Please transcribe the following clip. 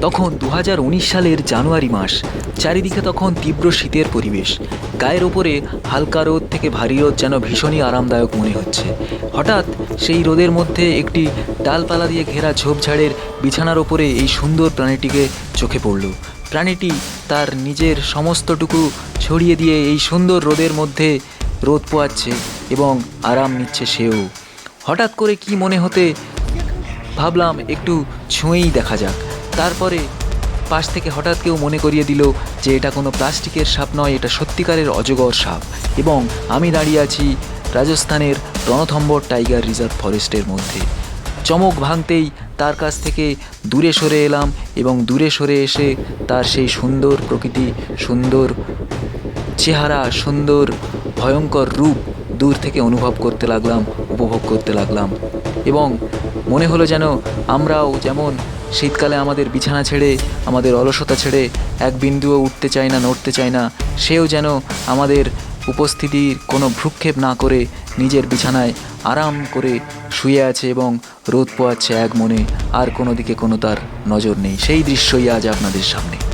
তখন দু হাজার উনিশ সালের জানুয়ারি মাস, চারিদিকে তখন তীব্র শীতের পরিবেশ। গায়ের ওপরে হালকা রোদ থেকে ভারী রোদ যেন ভীষণই আরামদায়ক মনে হচ্ছে। হঠাৎ সেই রোদের মধ্যে একটি ডালপালা দিয়ে ঘেরা ঝোপঝাড়ের বিছানার ওপরে এই সুন্দর প্রাণীটিকে চোখে পড়ল। প্রাণীটি তার নিজের সমস্তটুকু ছড়িয়ে দিয়ে এই সুন্দর রোদের মধ্যে রোদ পোয়াচ্ছে এবং আরাম নিচ্ছে সেও। হঠাৎ করে কি মনে হতে ভাবলাম, একটু ছুঁয়েই দেখা যাক। তারপরে পাশ থেকে হঠাৎ কেউ মনে করিয়ে দিল যে এটা কোনো প্লাস্টিকের সাপ নয়, এটা সত্যিকারের অজগর সাপ। এবং আমি দাঁড়িয়ে আছি রাজস্থানের রণথম্বর টাইগার রিজার্ভ ফরেস্টের মধ্যে। চমক ভাঙতেই তার কাছ থেকে দূরে সরে এলাম এবং দূরে সরে এসে তার সেই সুন্দর প্রকৃতি, সুন্দর চেহারা, সুন্দর ভয়ঙ্কর রূপ দূর থেকে অনুভব করতে লাগলাম, উপভোগ করতে লাগলাম। এবং মনে হলো যেন আমরাও যেমন শীতকালে আমাদের বিছানা ছেড়ে, আমাদের অলসতা ছেড়ে এক বিন্দুও উঠতে চায় না, নড়তে চায় না। সেও যেন আমাদের উপস্থিতির কোনো ভ্রুক্ষেপ না করে নিজের বিছানায় আরাম করে শুয়ে আছে এবং রোদ পোয়াচ্ছে এক মনে। আর কোনো দিকে কোনো তার নজর নেই। সেই দৃশ্যই আজ আপনাদের সামনে।